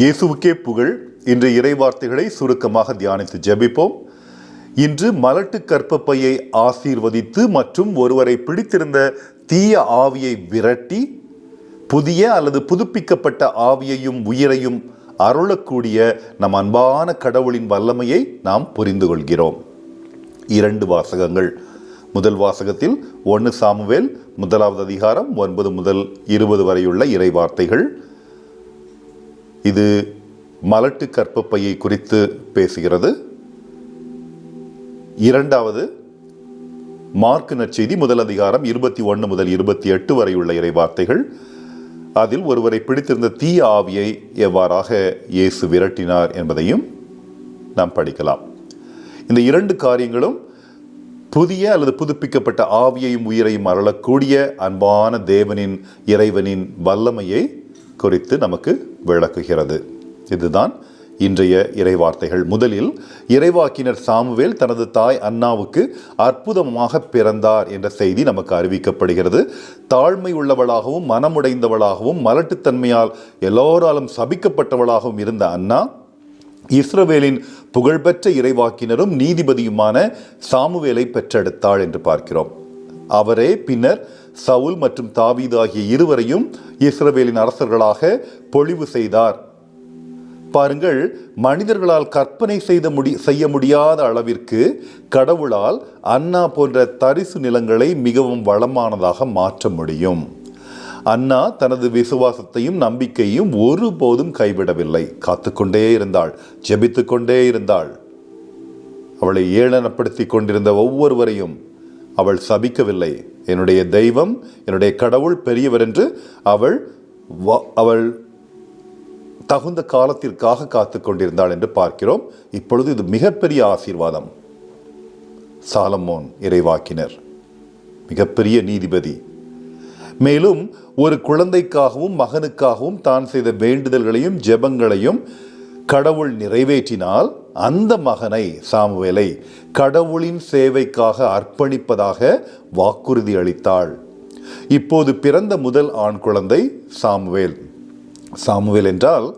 இயேசுவுக்கே புகழ். இன்று இறைவார்த்தைகளை சுருக்கமாக தியானித்து ஜெபிப்போம். இன்று மலட்டு கற்பப்பையை ஆசீர்வதித்து மற்றும் ஒருவரை பிடித்திருந்த தீய ஆவியை விரட்டி புதிய அல்லது புதுப்பிக்கப்பட்ட ஆவியையும் உயிரையும் அருளக்கூடிய நம் அன்பான கடவுளின் வல்லமையை நாம் புரிந்து கொள்கிறோம். இரண்டு வாசகங்கள். முதல் வாசகத்தில் ஒன்று சாமுவேல் முதலாவது அதிகாரம் ஒன்பது முதல் இருபது வரையுள்ள இறைவார்த்தைகள். இது மலட்டு கற்பப்பையை குறித்து பேசுகிறது. இரண்டாவது மார்க் நற்செய்தி முதல் அதிகாரம் இருபத்தி ஒன்று முதல் இருபத்தி எட்டு வரையுள்ள இறைவார்த்தைகள். அதில் ஒருவரை பிடித்திருந்த தீய ஆவியை எவ்வாறாக இயேசு விரட்டினார் என்பதையும் நாம் படிக்கலாம். இந்த இரண்டு காரியங்களும் புதிய அல்லது புதுப்பிக்கப்பட்ட ஆவியையும் உயிரையும் அருளக்கூடிய அன்பான தேவனின் இறைவனின் வல்லமையை குறித்து நமக்கு விளக்குகிறது. இதுதான் இன்றைய இறைவார்த்தைகள். முதலில் இறைவாக்கினர் சாமுவேல் தனது தாய் அன்னாவுக்கு அற்புதமாக பிறந்தார் என்ற செய்தி நமக்கு அறிவிக்கப்படுகிறது. தாழ்மை உள்ளவளாகவும் மனமுடைந்தவளாகவும் மலட்டுத்தன்மையால் எல்லோராலும் சபிக்கப்பட்டவளாகவும் இருந்த அன்னா இஸ்ரவேலின் புகழ்பெற்ற இறைவாக்கினரும் நீதிபதியுமான சாமுவேலை பெற்றெடுத்தாள் என்று பார்க்கிறோம். அவரே பின்னர் சவுல் மற்றும் தாவீது ஆகிய இருவரையும் இஸ்ரவேலின் அரசர்களாக பொழிவு செய்தார். பாருங்கள் மனிதர்களால் கற்பனை செய்த முடி செய்ய முடியாத அளவிற்கு கடவுளால் அன்னா போன்ற தரிசு நிலங்களை மிகவும் வளமானதாக மாற்ற முடியும். அன்னா தனது விசுவாசத்தையும் நம்பிக்கையும் ஒருபோதும் கைவிடவில்லை. காத்துக்கொண்டே இருந்தாள் ஜெபித்து கொண்டே இருந்தாள். அவளை ஏளனப்படுத்தி கொண்டிருந்த ஒவ்வொருவரையும் அவள் சபிக்கவில்லை. என்னுடைய தெய்வம் என்னுடைய கடவுள் பெரியவர் என்று அவள் அவள் தகுந்த காலத்திற்காக காத்து கொண்டிருந்தாள் என்று பார்க்கிறோம். இப்பொழுது இது மிகப்பெரிய ஆசீர்வாதம். சாலமோன் இறைவாக்கினர் மிகப்பெரிய நீதிபதி. மேலும் ஒரு குழந்தைக்காகவும் மகனுக்காகவும் தான் செய்த வேண்டுதல்களையும் ஜெபங்களையும் கடவுள் நிறைவேற்றினால் அந்த மகனை சாமுவேலை கடவுளின் சேவைக்காக அர்ப்பணிப்பதாக வாக்குறுதி அளித்தாள். இப்போது பிறந்த முதல் ஆண் குழந்தை சாமுவேல். சாமுவேல் என்றால்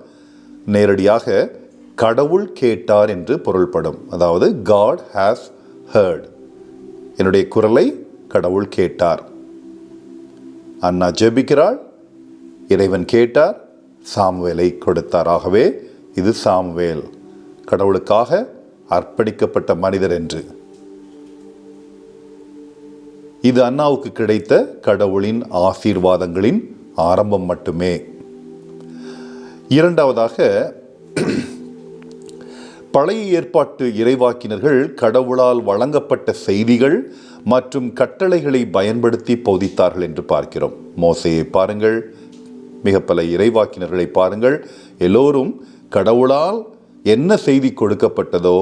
நேரடியாக கடவுள் கேட்டார் என்று பொருள்படும். அதாவது காட் ஹாஸ் ஹர்ட் என்னுடைய குரலை கடவுள் கேட்டார். அண்ணா ஜெபிக்கிறாள். இறைவன் கேட்டார். சாமுவேலை கொடுத்தார். ஆகவே இது சாமுவேல். கடவுளுக்காக அர்ப்பணிக்கப்பட்ட மனிதர் என்று. இது அண்ணாவுக்கு கிடைத்த கடவுளின் ஆசீர்வாதங்களின் ஆரம்பம் மட்டுமே. இரண்டாவதாக பழைய ஏற்பாட்டு இறைவாக்கினர்கள் கடவுளால் வழங்கப்பட்ட செய்திகள் மற்றும் கட்டளைகளை பயன்படுத்தி போதித்தார்கள் என்று பார்க்கிறோம். மோசையை பாருங்கள் மிக பல இறைவாக்கினர்களை பாருங்கள். எல்லோரும் கடவுளால் என்ன செய்தி கொடுக்கப்பட்டதோ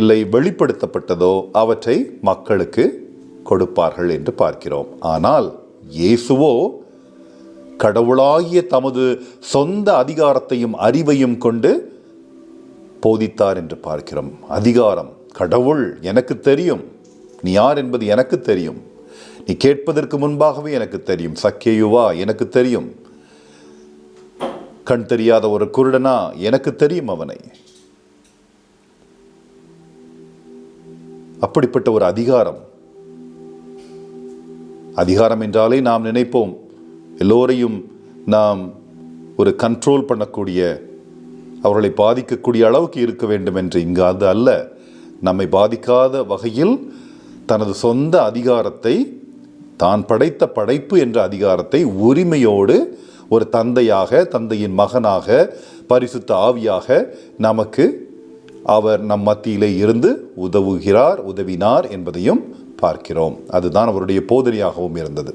இல்லை வெளிப்படுத்தப்பட்டதோ அவற்றை மக்களுக்கு கொடுப்பார்கள் என்று பார்க்கிறோம். ஆனால் இயேசுவோ கடவுளாகிய தமது சொந்த அதிகாரத்தையும் அறிவையும் கொண்டு போதித்தார் என்று பார்க்கிறோம். அதிகாரம் கடவுள் எனக்கு தெரியும். நீ யார் என்பது எனக்கு தெரியும். நீ கேட்பதற்கு முன்பாகவே எனக்கு தெரியும். சக்கேயுவா எனக்கு தெரியும். கண் தெரியாத ஒரு குருடனா எனக்கு தெரியும் அவனை. அப்படிப்பட்ட ஒரு அதிகாரம். அதிகாரம் என்றாலே நாம் நினைப்போம் எல்லோரையும் நாம் ஒரு கண்ட்ரோல் பண்ணக்கூடிய அவர்களை பாதிக்கக்கூடிய அளவுக்கு இருக்க வேண்டும் என்று இங்கு அது அல்ல. நம்மை பாதிக்காத வகையில் தனது சொந்த அதிகாரத்தை தான் படைத்த படைப்பு என்ற அதிகாரத்தை உரிமையோடு ஒரு தந்தையாக தந்தையின் மகனாக பரிசுத்த ஆவியாக நமக்கு அவர் நம் மத்தியிலே இருந்து உதவுகிறார் உதவினார் என்பதையும் பார்க்கிறோம். அதுதான் அவருடைய போதனையாகவும் இருந்தது.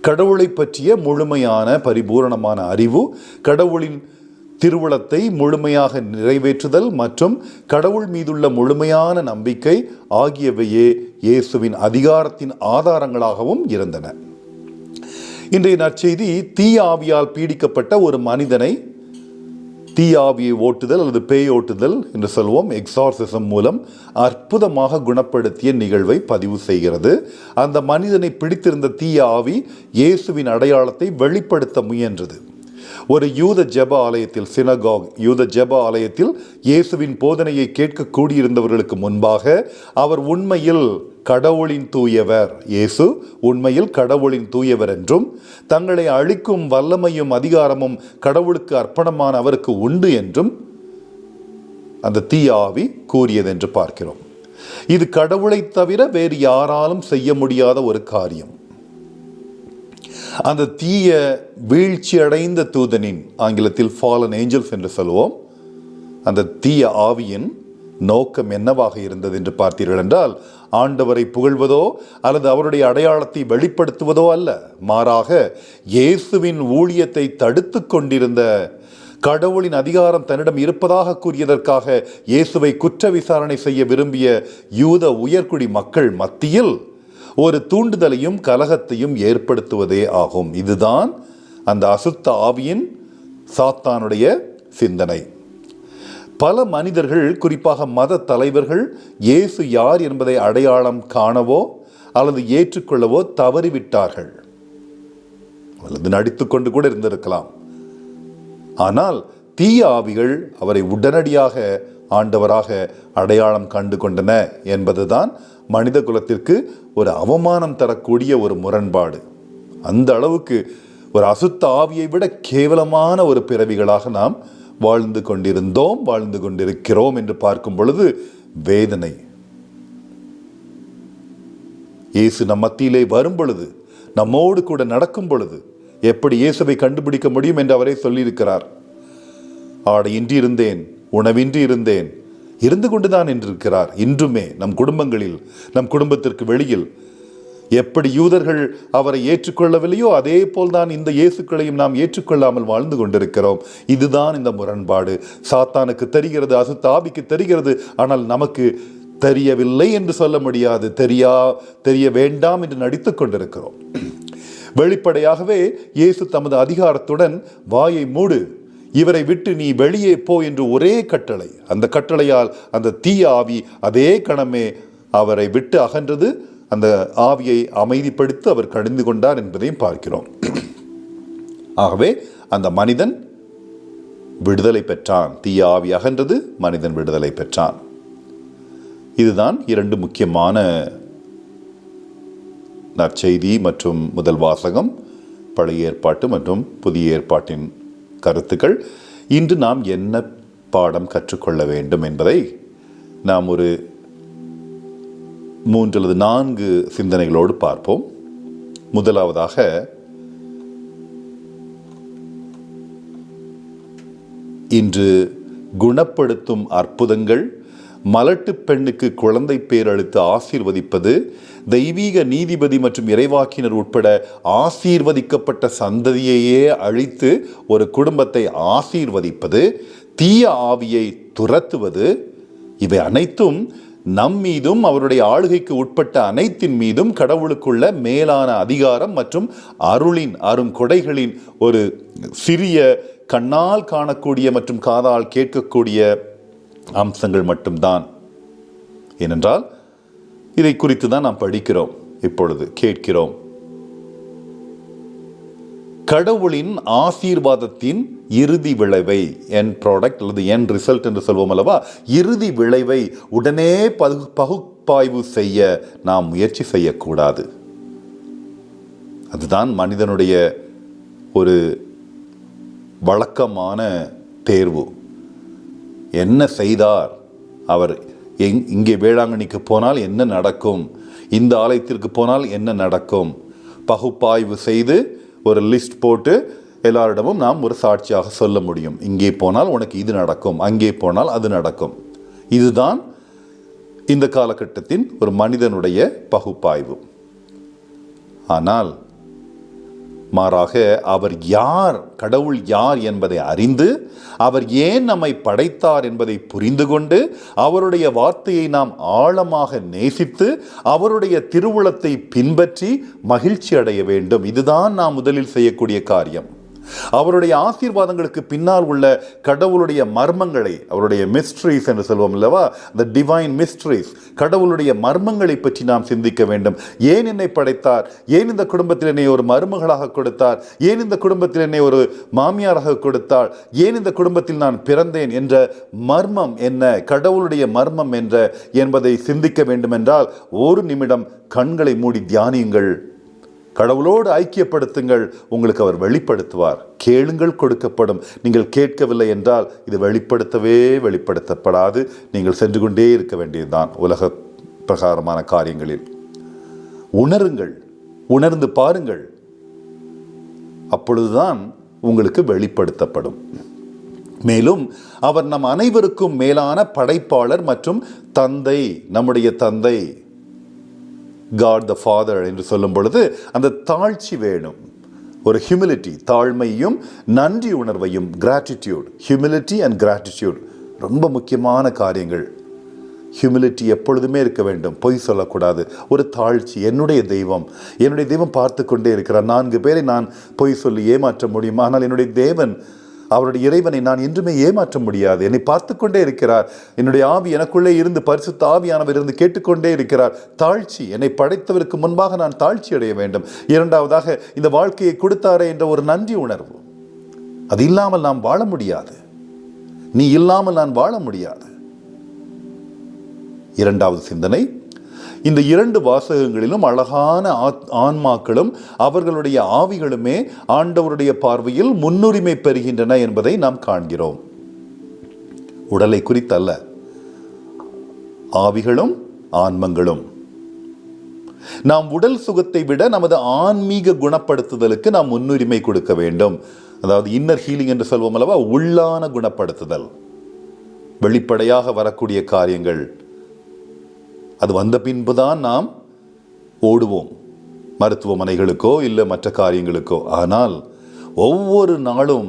கடவுளை பற்றிய முழுமையான பரிபூரணமான அறிவு கடவுளின் திருவுளத்தை முழுமையாக நிறைவேற்றுதல் மற்றும் கடவுள் மீதுள்ள முழுமையான நம்பிக்கை ஆகியவையே இயேசுவின் அதிகாரத்தின் ஆதாரங்களாகவும் இருந்தன. இன்றைய நற்செய்தி தீ ஆவியால் பீடிக்கப்பட்ட ஒரு மனிதனை தீயாவியை ஓட்டுதல் அல்லது பேய் ஓட்டுதல் என்று சொல்வோம். எக்ஸார்சிசம் மூலம் அற்புதமாக குணப்படுத்திய நிகழ்வை பதிவு செய்கிறது. அந்த மனிதனை பிடித்திருந்த தீய ஆவி இயேசுவின் அடையாளத்தை வெளிப்படுத்த முயன்றது. ஒரு யூத ஜப ஆலயத்தில் சினகாக் யூத ஜப ஆலயத்தில் இயேசுவின் போதனையை கேட்க கூடியிருந்தவர்களுக்கு முன்பாக அவர் உண்மையில் கடவுளின் தூயவர். இயேசு உண்மையில் கடவுளின் தூயவர் என்றும் தங்களை அழிக்கும் வல்லமையும் அதிகாரமும் கடவுளுக்கு அர்ப்பணமான அவருக்கு உண்டு என்றும் அந்த தீய ஆவி கூறியதென்று பார்க்கிறோம். இது கடவுளைத் தவிர வேறு யாராலும் செய்ய முடியாத ஒரு காரியம். அந்த தீய வீழ்ச்சி அடைந்த தூதனின் ஆங்கிலத்தில் ஃபாலன் ஏஞ்சல்ஸ் என்று சொல்லுவோம் அந்த தீய ஆவியின் நோக்கம் என்னவாக இருந்தது என்று பார்த்தீர்கள் என்றால் ஆண்டவரை புகழ்வதோ அல்லது அவருடைய அடையாளத்தை வெளிப்படுத்துவதோ அல்ல. மாறாக இயேசுவின் ஊழியத்தை தடுத்து கொண்டிருந்த கடவுளின் அதிகாரம் தன்னிடம் இருப்பதாக கூறியதற்காக இயேசுவை குற்ற விசாரணை செய்ய விரும்பிய யூத உயர்குடி மக்கள் மத்தியில் ஒரு தூண்டுதலையும் கலகத்தையும் ஏற்படுத்துவதே ஆகும். இதுதான் அந்த அசுத்த ஆவியின் சாத்தானுடைய சிந்தனை. பல மனிதர்கள் குறிப்பாக மத தலைவர்கள் இயேசு யார் என்பதை அடையாளம் காணவோ அல்லது ஏற்றுக்கொள்ளவோ தவறிவிட்டார்கள். அல்லது நடித்துக்கொண்டு கூட இருந்திருக்கலாம். ஆனால் தீய ஆவிகள் அவரை உடனடியாக ஆண்டவராக அடையாளம் கண்டு கொண்டன என்பதுதான் மனித குலத்திற்கு ஒரு அவமானம் தரக்கூடிய ஒரு முரண்பாடு. அந்த அளவுக்கு ஒரு அசுத்த ஆவியை விட கேவலமான ஒரு பிறவிகளாக நாம் வாழ்ந்து கொண்டிருந்தோம் வாழ்ந்து கொண்டிருக்கிறோம் என்று பார்க்கும் பொழுது வேதனை. இயேசு நம் மத்தியிலே வரும் பொழுது நம்மோடு கூட நடக்கும் பொழுது எப்படி இயேசுவை கண்டுபிடிக்க முடியும் என்று அவரே சொல்லியிருக்கிறார். ஆடையின்றி இருந்தேன் உணவின்றி இருந்தேன் இருந்து கொண்டுதான் என்றிருக்கிறார் இன்றுமே நம் குடும்பங்களில் நம் குடும்பத்திற்கு வெளியில் எப்படி யூதர்கள் அவரை ஏற்றுக்கொள்ளவில்லையோ அதே போல்தான் இந்த இயேசுக்களையும் நாம் ஏற்றுக்கொள்ளாமல் வாழ்ந்து கொண்டிருக்கிறோம். இதுதான் இந்த முரண்பாடு. சாத்தானுக்கு தெரிகிறது அசுத்தாபிக்கு தெரிகிறது ஆனால் நமக்கு தெரியவில்லை என்று சொல்ல முடியாது. தெரியா தெரிய வேண்டாம் என்று நடித்துக் கொண்டிருக்கிறோம். வெளிப்படையாகவே இயேசு தமது அதிகாரத்துடன் வாயை மூடு இவரை விட்டு நீ வெளியே போ என்று ஒரே கட்டளை. அந்த கட்டளையால் அந்த தீய ஆவி அதே கணமே அவரை விட்டு அகன்றது அந்த ஆவியை அமைதிப்படுத்தி அவர் கடிந்து கொண்டார் என்பதையும் பார்க்கிறோம். ஆகவே அந்த மனிதன் விடுதலை பெற்றான். தீய ஆவி அகன்றது மனிதன் விடுதலை பெற்றான். இதுதான் இரண்டு முக்கியமான நற்செய்தி மற்றும் முதல் வாசகம் பழைய ஏற்பாட்டு மற்றும் புதிய ஏற்பாட்டின் கருத்துக்கள். இன்று நாம் என்ன பாடம் கற்றுக்கொள்ள வேண்டும் என்பதை நாம் ஒரு மூன்று அல்லது நான்கு சிந்தனைகளோடு பார்ப்போம். முதலாவதாக இன்று குணப்படுத்தும் அற்புதங்கள் மலட்டு பெண்ணுக்கு குழந்தை பேரளித்து ஆசீர்வதிப்பது தெய்வீக நீதிபதி மற்றும் இறைவாக்கினர் உட்பட ஆசீர்வதிக்கப்பட்ட சந்ததியையே அழித்து ஒரு குடும்பத்தை ஆசீர்வதிப்பது தீய ஆவியை துரத்துவது இவை அனைத்தும் நம் மீதும் அவருடைய ஆளுகைக்கு உட்பட்ட அனைத்தின் மீதும் கடவுளுக்குள்ள மேலான அதிகாரம் மற்றும் அருளின் அருங்கொடைகளின் ஒரு சிறிய கண்ணால் காணக்கூடிய மற்றும் காதால் கேட்கக்கூடிய அம்சங்கள் மட்டும்தான். ஏனென்றால் இதை குறித்து தான் நாம் படிக்கிறோம் இப்பொழுது கேட்கிறோம். கடவுளின் ஆசீர்வாதத்தின் இறுதி விளைவை என் ப்ராடக்ட் அல்லது என் ரிசல்ட் என்று சொல்வோம் அல்லவா? இறுதி விளைவை உடனே பகு பகுப்பாய்வு செய்ய நாம் முயற்சி செய்யக்கூடாது. அதுதான் மனிதனுடைய ஒரு வழக்கமான தேர்வு. என்ன செய்தார்? அவர் எங் இங்கே வேளாங்கண்ணிக்கு போனால் என்ன நடக்கும்? இந்த ஆலயத்திற்கு போனால் என்ன நடக்கும்? பகுப்பாய்வு செய்து ஒரு லிஸ்ட் போட்டு எல்லாரிடமும் நாம் ஒரு சாட்சியாக சொல்ல முடியும். இங்கே போனால் உனக்கு இது நடக்கும் அங்கே போனால் அது நடக்கும். இதுதான் இந்த காலகட்டத்தின் ஒரு மனிதனுடைய பகுப்பாய்வு. ஆனால் மாறாக அவர் யார் கடவுள் யார் என்பதை அறிந்து அவர் ஏன் நம்மை படைத்தார் என்பதை புரிந்து கொண்டு அவருடைய வார்த்தையை நாம் ஆழமாக நேசித்து அவருடைய திருவுளத்தை பின்பற்றி மகிழ்ச்சி அடைய வேண்டும். இதுதான் நாம் முதலில் செய்யக்கூடிய காரியம். அவருடைய ஆசீர்வாதங்களுக்கு பின்னால் உள்ள கடவுளுடைய மர்மங்களை அவருடைய மிஸ்ட்ரிஸ் என்று சொல்வோம் அல்லவா? த டிவைன் மிஸ்ட்ரிஸ் கடவுளுடைய மர்மங்களை பற்றி நாம் சிந்திக்க வேண்டும். ஏன் என்னை படைத்தார்? ஏன் இந்த குடும்பத்தில் என்னை ஒரு மருமகளாக கொடுத்தார்? ஏன் இந்த குடும்பத்தில் என்னை ஒரு மாமியாராக கொடுத்தார் ஏன் இந்த குடும்பத்தில் நான் பிறந்தேன் என்ற மர்மம் என்ன? கடவுளுடைய மர்மம் என்ற என்பதை சிந்திக்க வேண்டுமென்றால் ஒரு நிமிடம் கண்களை மூடி தியானியுங்கள். கடவுளோடு ஐக்கியப்படுத்துங்கள் உங்களுக்கு அவர் வெளிப்படுத்துவார். கேளுங்கள் கொடுக்கப்படும். நீங்கள் கேட்கவில்லை என்றால் இது வெளிப்படுத்தவே வெளிப்படுத்தப்படாது. நீங்கள் சென்று கொண்டே இருக்க வேண்டியதுதான் உலக பிரகாரமான காரியங்களில். உணருங்கள் உணர்ந்து பாருங்கள். அப்பொழுதுதான் உங்களுக்கு வெளிப்படுத்தப்படும். மேலும் அவர் நம் அனைவருக்கும் மேலான படைப்பாளர் மற்றும் தந்தை நம்முடைய தந்தை. காட் த ஃபாதர் என்று சொல்லும் பொழுது அந்த தாழ்ச்சி வேணும். ஒரு ஹியூமிலிட்டி தாழ்மையும் நன்றி உணர்வையும் கிராட்டிடியூட் ஹியூமிலிட்டி அண்ட் கிராட்டிடியூட் ரொம்ப முக்கியமான காரியங்கள். ஹியூமிலிட்டி எப்பொழுதுமே இருக்க வேண்டும். பொய் சொல்லக்கூடாது. ஒரு தாழ்ச்சி என்னுடைய தெய்வம். என்னுடைய தெய்வம் பார்த்து கொண்டே இருக்கிறார். நான்கு பேரை நான் பொய் சொல்லி ஏமாற்ற முடியும்? ஆனால் என்னுடைய தேவன் அவருடைய இறைவனை நான் என்றுமே ஏமாற்ற முடியாது. என்னை பார்த்து கொண்டே இருக்கிறார். என்னுடைய ஆவி எனக்குள்ளே இருந்து பரிசுத்த ஆவியானவர் இருந்து கேட்டுக்கொண்டே இருக்கிறார். தாழ்ச்சி என்னை படைத்தவருக்கு முன்பாக நான் தாழ்ச்சி அடைய வேண்டும். இரண்டாவதாக இந்த வாழ்க்கையை கொடுத்தாரே என்ற ஒரு நன்றி உணர்வு. அது இல்லாமல் நாம் வாழ முடியாது. நீ இல்லாமல் நான் வாழ முடியாது. இரண்டாவது சிந்தனை இந்த இரண்டு வாசகங்களிலும் அழகான ஆத்- ஆன்மாக்களும் அவர்களுடைய ஆவிகளுமே ஆண்டவருடைய பார்வையில் முன்னுரிமை பெறுகின்றன என்பதை நாம் காண்கிறோம். உடலை குறித்தல்ல. ஆவிகளும் ஆன்மங்களும். நாம் உடல் சுகத்தை விட நமது ஆன்மீக குணப்படுத்துதலுக்கு நாம் முன்னுரிமை கொடுக்க வேண்டும். அதாவது இன்னர் ஹீலிங் என்று சொல்வோம் அல்லவா? உள்ளான குணப்படுத்துதல். வெளிப்படையாக வரக்கூடிய காரியங்கள். அது வந்த பின்பு தான் நாம் ஓடுவோம். மருத்துவமனைகளுக்கோ இல்லை மற்ற காரியங்களுக்கோ. ஆனால் ஒவ்வொரு நாளும்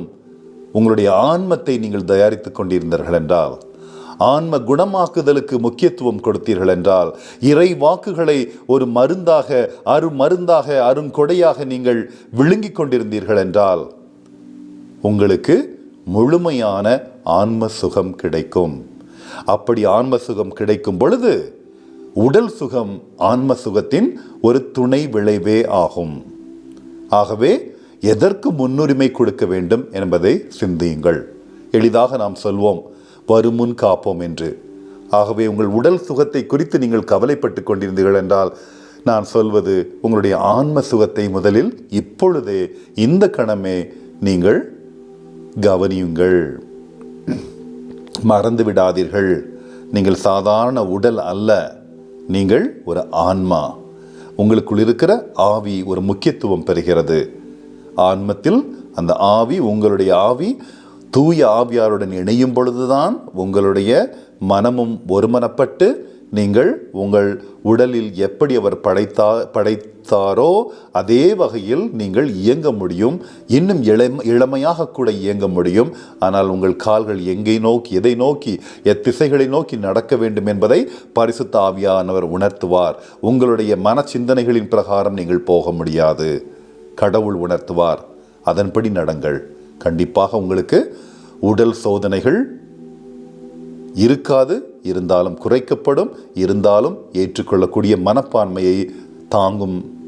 உங்களுடைய ஆன்மத்தை நீங்கள் தயாரித்து கொண்டிருந்தீர்கள் என்றால் ஆன்ம குணமாக்குதலுக்கு முக்கியத்துவம் கொடுத்தீர்கள் என்றால் இறை வாக்குகளை ஒரு மருந்தாக அரு மருந்தாக அருங்கொடையாக நீங்கள் விழுங்கிக் கொண்டிருந்தீர்கள் என்றால் உங்களுக்கு முழுமையான ஆன்ம சுகம் கிடைக்கும். அப்படி ஆன்ம சுகம் கிடைக்கும் பொழுது உடல் சுகம் ஆன்ம சுகத்தின் ஒரு துணை விளைவே ஆகும். ஆகவே எதற்கு முன்னுரிமை கொடுக்க வேண்டும் என்பதை சிந்தியுங்கள். எளிதாக நாம் சொல்வோம் வருமுன் காப்போம் என்று. ஆகவே உங்கள் உடல் சுகத்தை குறித்து நீங்கள் கவலைப்பட்டு கொண்டிருந்தீர்கள் என்றால் நான் சொல்வது உங்களுடைய ஆன்ம சுகத்தை முதலில் இப்பொழுதே இந்த கணமே நீங்கள் கவனியுங்கள். மறந்து விடாதீர்கள் நீங்கள் சாதாரண உடல் அல்ல. நீங்கள் ஒரு ஆன்மா. உங்களுக்குள் இருக்கிற ஆவி ஒரு முக்கியத்துவம் பெறுகிறது. ஆன்மத்தில் அந்த ஆவி உங்களுடைய ஆவி தூய ஆவியாருடன் இணையும் பொழுதுதான் உங்களுடைய மனமும் ஒருமனப்பட்டு நீங்கள் உங்கள் உடலில் எப்படி அவர் படைத்தா படைத்தாரோ அதே வகையில் நீங்கள் இயங்க முடியும். இன்னும் இளம் இளமையாக கூட இயங்க முடியும். ஆனால் உங்கள் கால்கள் எங்கே நோக்கி எதை நோக்கி எத்திசைகளை நோக்கி நடக்க வேண்டும் என்பதை பரிசுத்த ஆவியானவர் உணர்த்துவார். உங்களுடைய மன சிந்தனைகளின் பிரகாரம் நீங்கள் போக முடியாது. கடவுள் உணர்த்துவார். அதன்படி நடங்கள். கண்டிப்பாக உங்களுக்கு உடல் சோதனைகள் இருக்காது இருந்தாலும் குறைக்கப்படும். இருந்தாலும் ஏற்றுக்கொள்ளக்கூடிய மனப்பான்மையை தாங்கும்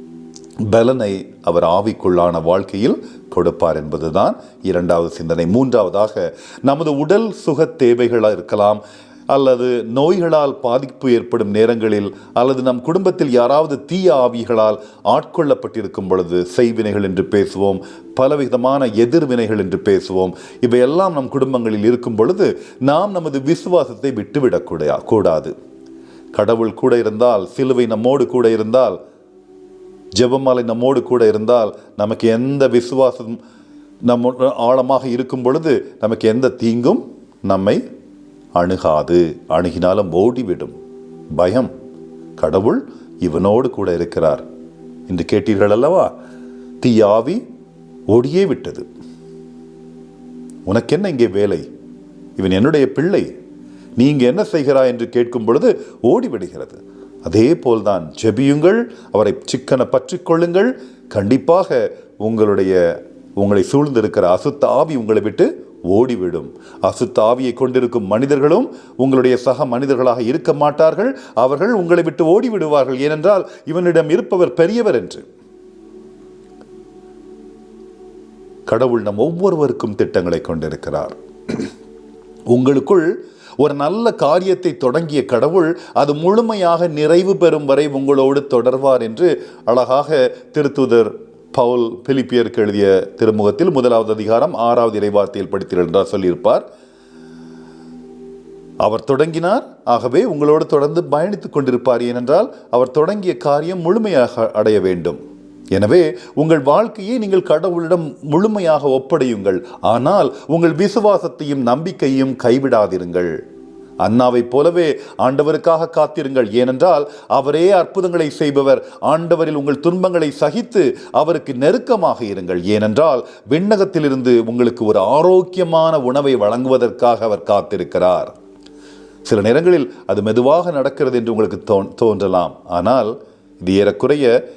பலனை அவர் ஆவிக்குள்ளான வாழ்க்கையில் கொடுப்பார் என்பதுதான் இரண்டாவது சிந்தனை. மூன்றாவதாக நமது உடல் சுக தேவைகளாக இருக்கலாம் அல்லது நோய்களால் பாதிப்பு ஏற்படும் நேரங்களில் அல்லது நம் குடும்பத்தில் யாராவது தீய ஆவிகளால் ஆட்கொள்ளப்பட்டிருக்கும் பொழுது செய்வினைகள் என்று பேசுவோம். பலவிதமான எதிர்வினைகள் என்று பேசுவோம். இவையெல்லாம் நம் குடும்பங்களில் இருக்கும் பொழுது நாம் நமது விசுவாசத்தை விட்டுவிடக்கூட கூடாது. கடவுள் கூட இருந்தால் சிலுவை நம்மோடு கூட இருந்தால் ஜெபமாலை நம்மோடு கூட இருந்தால் நமக்கு எந்த விசுவாசம் நம்ம ஆழமாக இருக்கும் பொழுது நமக்கு எந்த தீங்கும் நம்மை அணுகாது. அணுகினாலும் ஓடிவிடும். பயம். கடவுள் இவனோடு கூட இருக்கிறார். என்று கேட்டீர்கள் அல்லவா? தீயாவி ஓடியே விட்டது. உனக்கென்ன இங்கே வேலை? இவன் என்னுடைய பிள்ளை. நீ இங்கே என்ன செய்கிறாய் என்று கேட்கும் பொழுது ஓடிவிடுகிறது. அதே போல்தான் ஜெபியுங்கள் அவரை சிக்கன பற்றிக் கொள்ளுங்கள். கண்டிப்பாக உங்களுடைய உங்களை சூழ்ந்திருக்கிற அசுத்த ஆவி உங்களை விட்டு ஓடிவிடும். அசுத்த ஆவியை கொண்டிருக்கும் மனிதர்களும் உங்களுடைய சக மனிதர்களாக இருக்க மாட்டார்கள். அவர்கள் உங்களை விட்டு ஓடிவிடுவார்கள். ஏனென்றால் இவனிடம் இருப்பவர் பெரியவர் என்று. கடவுள் நம் ஒவ்வொருவருக்கும் திட்டங்களை கொண்டிருக்கிறார். உங்களுக்குள் ஒரு நல்ல காரியத்தை தொடங்கிய கடவுள் அது முழுமையாக நிறைவு பெறும் வரை உங்களோடு தொடர்வார் என்று அழகாக திருத்துதர் பவுல் பிலிப்பியருக்கு எழுதிய திருமுகத்தில் முதலாவது அதிகாரம் ஆறாவது இறைவார்த்தையில் படித்திருந்தார் சொல்லியிருப்பார். அவர் தொடங்கினார். ஆகவே உங்களோடு தொடர்ந்து பயணித்துக் கொண்டிருப்பார். ஏனென்றால் அவர் தொடங்கிய காரியம் முழுமையாக அடைய வேண்டும். எனவே உங்கள் வாழ்க்கையை நீங்கள் கடவுளிடம் முழுமையாக ஒப்படையுங்கள். ஆனால் உங்கள் விசுவாசத்தையும் நம்பிக்கையும் கைவிடாதிருங்கள். அண்ணாவைப் போலவே ஆண்டவருக்காக காத்திருங்கள். ஏனென்றால் அவரே அற்புதங்களை செய்பவர். ஆண்டவரில் உங்கள் துன்பங்களை சகித்து அவருக்கு நெருக்கமாக இருங்கள். ஏனென்றால் விண்ணகத்திலிருந்து உங்களுக்கு ஒரு ஆரோக்கியமான உணவை வழங்குவதற்காக அவர் காத்திருக்கிறார். சில நேரங்களில் அது மெதுவாக நடக்கிறது என்று உங்களுக்கு தோன் தோன்றலாம். ஆனால் இது ஏறக்குறைய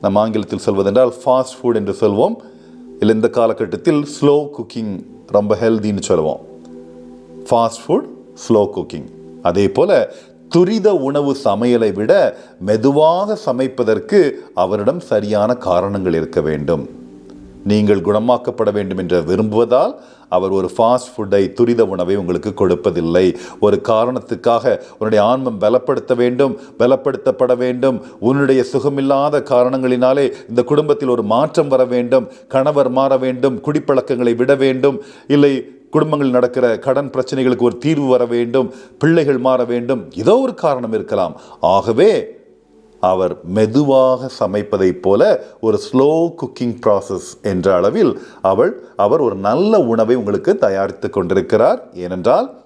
நம் ஆங்கிலத்தில் சொல்வதென்றால் ஃபாஸ்ட் ஃபுட் என்று சொல்வோம். இல்லை இந்த காலகட்டத்தில் ஸ்லோ குக்கிங் ரொம்ப ஹெல்தின்னு சொல்லுவோம் ஃபாஸ்ட் ஃபுட் ஸ்லோ குக்கிங் அதே போல் துரித உணவு சமையலை விட மெதுவாக சமைப்பதற்கு அவரிடம் சரியான காரணங்கள் இருக்க வேண்டும். நீங்கள் குணமாக்கப்பட வேண்டும் என்று விரும்புவதால் அவர் ஒரு ஃபாஸ்ட் ஃபுட்டை துரித உணவை உங்களுக்கு கொடுப்பதில்லை. ஒரு காரணத்துக்காக உன்னுடைய ஆன்மம் பலப்படுத்த வேண்டும் பலப்படுத்தப்பட வேண்டும். உன்னுடைய சுகமில்லாத காரணங்களினாலே இந்த குடும்பத்தில் ஒரு மாற்றம் வர வேண்டும் கணவர் மாற வேண்டும் குடிப்பழக்கங்களை விட வேண்டும். இல்லை குடும்பங்கள் நடக்கிற கடன் பிரச்சனைகளுக்கு ஒரு தீர்வு வர வேண்டும் பிள்ளைகள் மாற வேண்டும். ஏதோ ஒரு காரணம் இருக்கலாம். ஆகவே அவர் மெதுவாக சமைப்பதைப் போல ஒரு ஸ்லோ குக்கிங் ப்ராசஸ் என்ற அளவில் அவள் அவர் ஒரு நல்ல உணவை உங்களுக்கு தயாரித்து கொண்டிருக்கிறார். ஏனென்றால்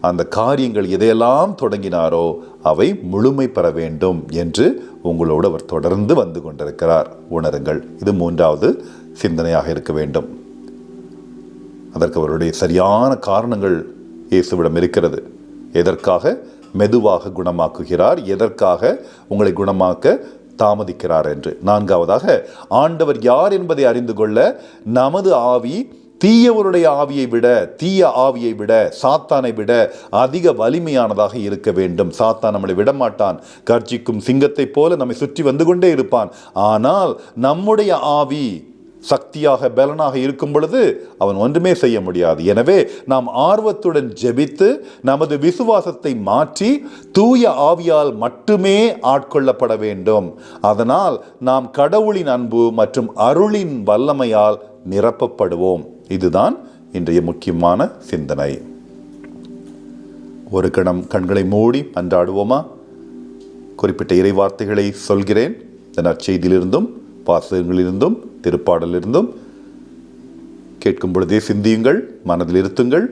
அந்த காரியங்கள் எதையெல்லாம் தொடங்கினாரோ அவை முழுமை பெற வேண்டும் என்று உங்களோடு அவர் தொடர்ந்து வந்து கொண்டிருக்கிறார். உணருங்கள். இது மூன்றாவது சிந்தனையாக இருக்க வேண்டும். அதற்கு அவருடைய சரியான காரணங்கள் இயேசுவிடம் இருக்கிறது. எதற்காக? மெதுவாக குணமாக்குகிறார். எதற்காக? உங்களை குணமாக்க தாமதிக்கிறார் என்று. நான்காவதாக ஆண்டவர் யார் என்பதை அறிந்து கொள்ள நமது ஆவி தீயவருடைய ஆவியை விட தீய ஆவியை விட சாத்தானை விட அதிக வலிமையானதாக இருக்க வேண்டும். சாத்தான் நம்மளை விடமாட்டான். கர்ஜிக்கும் சிங்கத்தைப் போல நம்மை சுற்றி வந்து கொண்டே இருப்பான். ஆனால் நம்முடைய ஆவி சக்தியாக பலனாக இருக்கும் பொழுது அவன் ஒன்றுமே செய்ய முடியாது. எனவே நாம் ஆர்வத்துடன் ஜெபித்து நமது விசுவாசத்தை மாற்றி தூய ஆவியால் மட்டுமே ஆட்கொள்ளப்பட வேண்டும். அதனால் நாம் கடவுளின் அன்பு மற்றும் அருளின் வல்லமையால் நிரப்பப்படுவோம். இதுதான் இன்றைய முக்கியமான சிந்தனை. ஒரு கணம் கண்களை மூடி அன்றாடுவோமா? குறிப்பிட்ட இறை வார்த்தைகளை சொல்கிறேன். இந்த நற்செய்தியிலிருந்தும் வாசகங்களிலிருந்தும் திருப்பாடலிருந்தும் கேட்கும் பொழுதே சிந்தியுங்கள் மனதில் இருத்துங்கள்.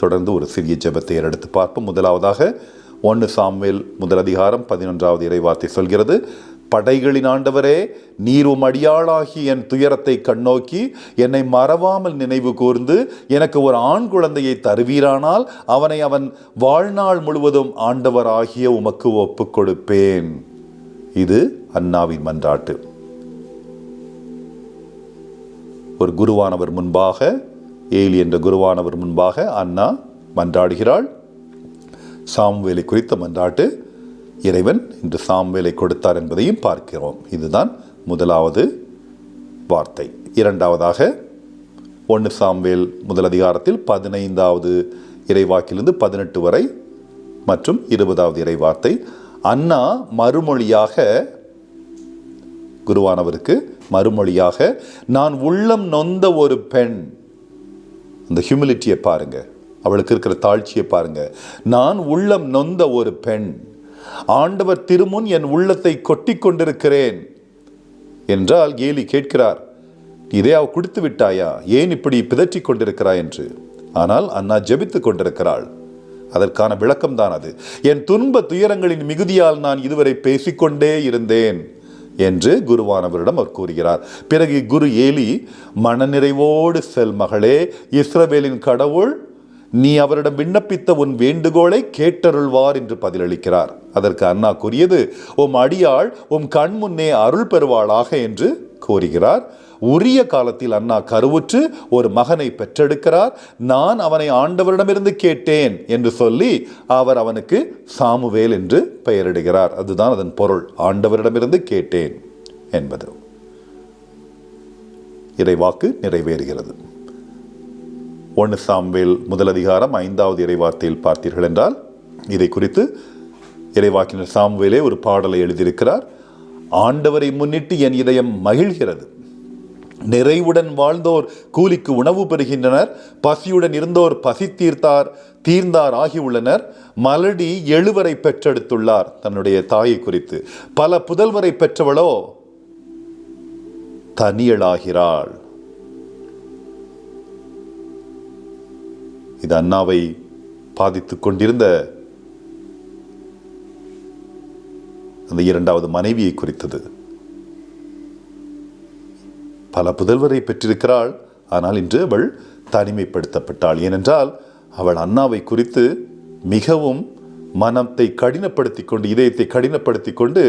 தொடர்ந்து ஒரு சிறிய ஜெபத்தை எடுத்து பார்ப்போம். முதலாவதாக ஒன்று சாம்வேல் முதல் அதிகாரம் பதினொன்றாவது இறைவார்த்தை சொல்கிறது படைகளின் ஆண்டவரே நீர் உம் அடியாளாகி என் துயரத்தை கண்ணோக்கி என்னை மறவாமல் நினைவு கூர்ந்து எனக்கு ஒரு ஆண் குழந்தையை தருவீரானால் அவனை அவன் வாழ்நாள் முழுவதும் ஆண்டவராகிய உமக்கு ஒப்புக் கொடுப்பேன். இது அண்ணாவின் மன்றாட்டு. ஒரு குருவானவர் முன்பாக ஏலி என்ற குருவானவர் முன்பாக அண்ணா மன்றாடுகிறாள். சாம்வேலை குறித்த மன்றாட்டு இறைவன் இன்று சாம்வேலை கொடுத்தார் என்பதையும் பார்க்கிறோம். இதுதான் முதலாவது வார்த்தை. இரண்டாவதாக ஒன்று சாம்வேல் முதல் அதிகாரத்தில் பதினைந்தாவது இறைவாக்கிலிருந்து பதினெட்டு வரை மற்றும் இருபதாவது இறைவார்த்தை. அண்ணா மறுமொழியாக குருவானவருக்கு மறுமொழியாக நான் உள்ளம் நொந்த ஒரு பெண். அந்த ஹியூமிலிட்டியை பாருங்க. அவளுக்கு இருக்கிற தாழ்ச்சியை பாருங்க. நான் உள்ளம் நொந்த ஒரு பெண். ஆண்டவர் திருமுன் என் உள்ளத்தை கொட்டி கொண்டிருக்கிறேன். என்றால் கேலி கேட்கிறார் இதே அவ கொடுத்து விட்டாயா? ஏன் இப்படி பிதற்றி கொண்டிருக்கிறாய்? என்று. ஆனால் அண்ணா ஜெபித்துக் கொண்டிருக்கிறாள். அதற்கான விளக்கம்தான் அது. என் துன்ப துயரங்களின் மிகுதியால் நான் இதுவரை பேசிக்கொண்டே இருந்தேன். என்று குருவானவரிடம் அவர் கூறுகிறார். பிறகு குரு ஏலி மனநிறைவோடு செல் மகளே இஸ்ரவேலின் கடவுள் நீ அவரிடம் விண்ணப்பித்த உன் வேண்டுகோளை கேட்டருள்வார் என்று பதிலளிக்கிறார். அதற்கு அண்ணா கூறியது உம் அடியாள் உம் கண் முன்னே அருள் பெறுவாளாக? என்று கூறுகிறார். உரிய காலத்தில் அண்ணா கருவுற்று ஒரு மகனை பெற்றெடுக்கிறார். நான் அவனை ஆண்டவரிடமிருந்து கேட்டேன் என்று சொல்லி அவர் அவனுக்கு சாமுவேல் என்று பெயரிடுகிறார். அதுதான் அதன் பொருள். ஆண்டவரிடமிருந்து கேட்டேன் என்பது. இறைவாக்கு நிறைவேறுகிறது. ஒன்று சாம்வேல் முதல் அதிகாரம் ஐந்தாவது இறைவார்த்தையில் பார்த்தீர்கள் என்றால் இதை குறித்து இறைவாக்கினர் சாம்வேலே ஒரு பாடலை எழுதியிருக்கிறார். ஆண்டவரை முன்னிட்டு என் இதயம் மகிழ்கிறது. நிறைவுடன் வாழ்ந்தோர் கூலிக்கு உணவு பெறுகின்றனர். பசியுடன் இருந்தோர் பசி தீர்த்தார் தீர்ந்தார் ஆகியுள்ளனர் மலடி எழுவரை பெற்றெடுத்துள்ளார் தன்னுடைய தாயை குறித்து. பல புதல்வரை பெற்றவளோ தனியளாகிறாள். இது அண்ணாவை பாதித்து கொண்டிருந்த அந்த இரண்டாவது மனைவியை குறித்தது. பல புதல்வரை பெற்றிருக்கிறாள் ஆனால் இன்று அவள் தனிமைப்படுத்தப்பட்டாள். ஏனென்றால் அவள் அண்ணாவை குறித்து மிகவும் மனத்தை கடினப்படுத்தி கொண்டு இதயத்தை கடினப்படுத்தி கொண்டு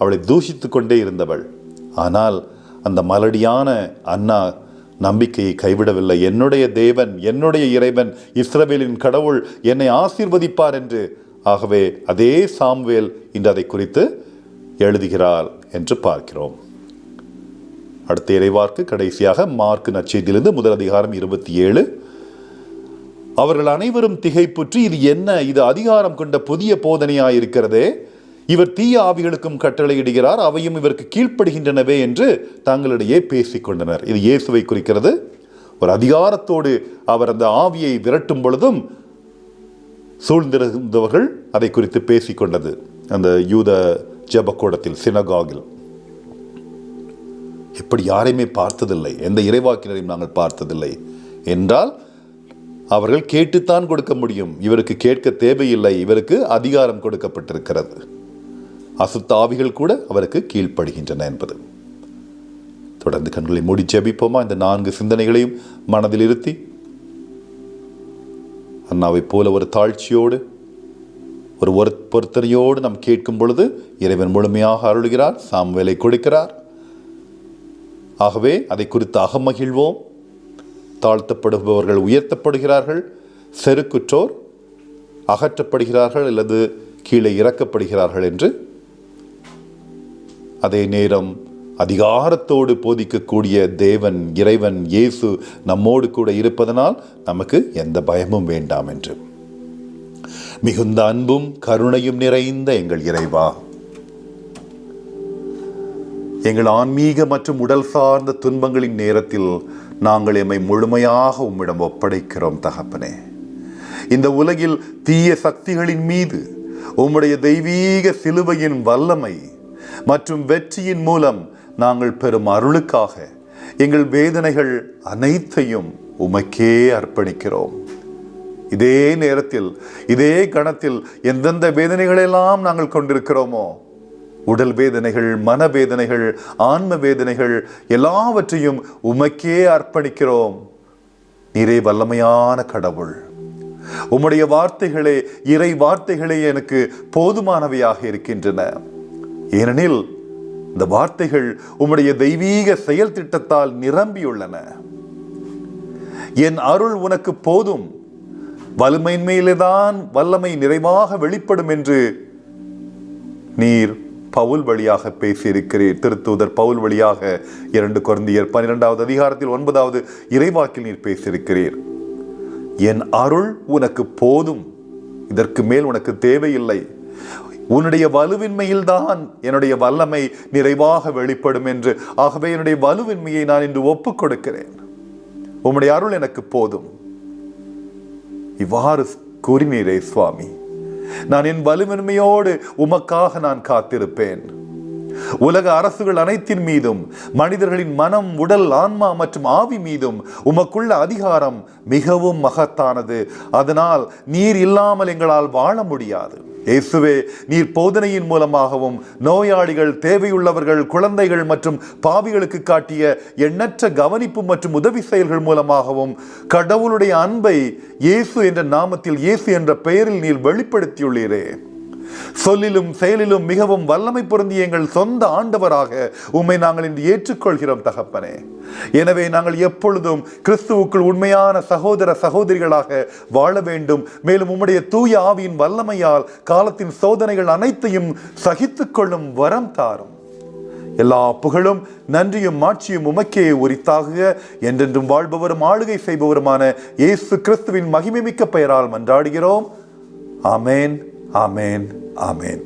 அவளை தூஷித்து கொண்டே இருந்தவள். ஆனால் அந்த மலடியான அண்ணா நம்பிக்கையை கைவிடவில்லை. என்னுடைய தேவன் என்னுடைய இறைவன் இஸ்ரவேலின் கடவுள் என்னை ஆசீர்வதிப்பார் என்று. ஆகவே அதே சாம்வேல் இன்று அதை குறித்து எழுதுகிறார் என்று பார்க்கிறோம். அடுத்த இறைவார்க்கு கடைசியாக மார்க் நச்செய்தியிலிருந்து முதல் அதிகாரம் இருபத்தி ஏழு. அவர்கள் அனைவரும் திகைப்புற்று இது என்ன? இது அதிகாரம் கொண்ட புதிய போதனையாயிருக்கிறதே. இவர் தீய ஆவிகளுக்கும் கட்டளையிடுகிறார் அவையும் இவருக்கு கீழ்ப்படுகின்றனவே என்று தங்களிடையே பேசிக்கொண்டனர் இது இயேசுவை குறிக்கிறது. ஒரு அதிகாரத்தோடு அவர் அந்த ஆவியை விரட்டும் பொழுதும் சூழ்ந்திருந்தவர்கள் அதை குறித்து பேசிக்கொண்டது அந்த யூத ஜபக்கூடத்தில் சினகாகில். இப்படி யாரையுமே பார்த்ததில்லை. எந்த இறைவாக்கினரையும் நாங்கள் பார்த்ததில்லை. என்றால் அவர்கள் கேட்டுத்தான் கொடுக்க முடியும். இவருக்கு கேட்க தேவையில்லை. இவருக்கு அதிகாரம் கொடுக்கப்பட்டிருக்கிறது. அசுத்தாவிகள் கூட அவருக்கு கீழ்ப்படுகின்றன என்பது. தொடர்ந்து கண்களை மூடி ஜெபிப்போமா இந்த நான்கு சிந்தனைகளையும் மனதில் இருத்தி. அண்ணாவைப் போல ஒரு தாழ்ச்சியோடு ஒரு ஒரு பொருத்தனையோடு நாம் கேட்கும் பொழுது இறைவன் முழுமையாக அருளுகிறார் சாம்வேலை கொடுக்கிறார். ஆகவே அதை குறித்து அகமகிழ்வோம். தாழ்த்தப்படுபவர்கள் உயர்த்தப்படுகிறார்கள் செருக்குற்றோர் அகற்றப்படுகிறார்கள் அல்லது கீழே இறக்கப்படுகிறார்கள் என்று அதே நேரம் அதிகாரத்தோடு போதிக்கக்கூடிய தேவன் இறைவன் இயேசு நம்மோடு கூட இருப்பதனால் நமக்கு எந்த பயமும் வேண்டாம் என்று. மிகுந்த அன்பும் கருணையும் நிறைந்த எங்கள் இறைவா. எங்கள் ஆன்மீக மற்றும் உடல் சார்ந்த துன்பங்களின் நேரத்தில் நாங்கள் எம்மை முழுமையாக உம்மிடம் ஒப்படைக்கிறோம் தகப்பனே. இந்த உலகில் தீய சக்திகளின் மீது உம்முடைய தெய்வீக சிலுவையின் வல்லமை மற்றும் வெற்றியின் மூலம் நாங்கள் பெறும் அருளுக்காக எங்கள் வேதனைகள் அனைத்தையும் உமக்கே அர்ப்பணிக்கிறோம். இதே நேரத்தில் இதே கணத்தில் எந்தெந்த வேதனைகளெல்லாம் நாங்கள் கொண்டிருக்கிறோமோ உடல் வேதனைகள் மன வேதனைகள் ஆன்ம வேதனைகள் எல்லாவற்றையும் உமக்கே அர்ப்பணிக்கிறோம். நீரே வல்லமையான கடவுள் உம்முடைய வார்த்தைகளே இறை வார்த்தைகளே எனக்கு போதுமானவையாக இருக்கின்றன. ஏனெனில் இந்த வார்த்தைகள் உம்முடைய தெய்வீக செயல் திட்டத்தால் நிரம்பியுள்ளன. என் அருள் உனக்கு போதும். வலிமையின்மையிலேதான் வல்லமை நிறைவாக வெளிப்படும் என்று நீர் பவுல் வழியாக பேசியிருக்கிறீர். திருத்தூதர் பவுல் வழியாக இரண்டு குழந்தையர் பன்னிரெண்டாவது அதிகாரத்தில் ஒன்பதாவது இறைவாக்கில் நீர் பேசியிருக்கிறீர். என் அருள் உனக்கு போதும். இதற்கு மேல் உனக்கு தேவையில்லை. உன்னுடைய வலுவின்மையில்தான் என்னுடைய வல்லமை நிறைவாக வெளிப்படும் என்று. ஆகவே என்னுடைய வலுவின்மையை நான் இன்று ஒப்புக் கொடுக்கிறேன் உம்முடைய அருள் எனக்கு போதும். இவ்வாறு கூறினீரே சுவாமி. நான் என் வலுவின்மையோடு உமக்காக நான் காத்திருப்பேன். உலக அரசுகள் அனைத்தின் மீதும் மனிதர்களின் மனம் உடல் ஆன்மா மற்றும் ஆவி மீதும் உமக்குள்ள அதிகாரம் மிகவும் மகத்தானது. அதனால் நீர் இல்லாமல் எங்களால் வாழ முடியாது. இயேசுவே நீர் போதனையின் மூலமாகவும் நோயாளிகள் தேவையுள்ளவர்கள் குழந்தைகள் மற்றும் பாவிகளுக்கு காட்டிய எண்ணற்ற கவனிப்பு மற்றும் உதவி செயல்கள் மூலமாகவும் கடவுளுடைய அன்பை இயேசு என்ற நாமத்தில் இயேசு என்ற பெயரில் நீர் வெளிப்படுத்தியுள்ளீரே. சொல்லிலும் செயலிலும் மிகவும் வல்லமை பொருந்திய எங்கள் சொந்த ஆண்டவராக உம்மை நாங்கள் இன்று ஏற்றுக்கொள்கிறோம் தகப்பனே. எனவே நாங்கள் எப்பொழுதும் கிறிஸ்துவுக்குள் உண்மையான சகோதர சகோதரிகளாக வாழ வேண்டும். மேலும் உம்முடைய தூய ஆவியின் வல்லமையால் காலத்தின் சோதனைகள் அனைத்தையும் சகித்துக்கொள்ளும் வரம் தாரும். எல்லா புகழும் நன்றியும் மாட்சியும் உமக்கே உரித்தாக என்றென்றும் வாழ்பவரும் ஆளுகை செய்பவருமான இயேசு கிறிஸ்துவின் மகிமைமிக்க பெயரால் மன்றாடுகிறோம். ஆமேன். ஆமேன் ஆமேன்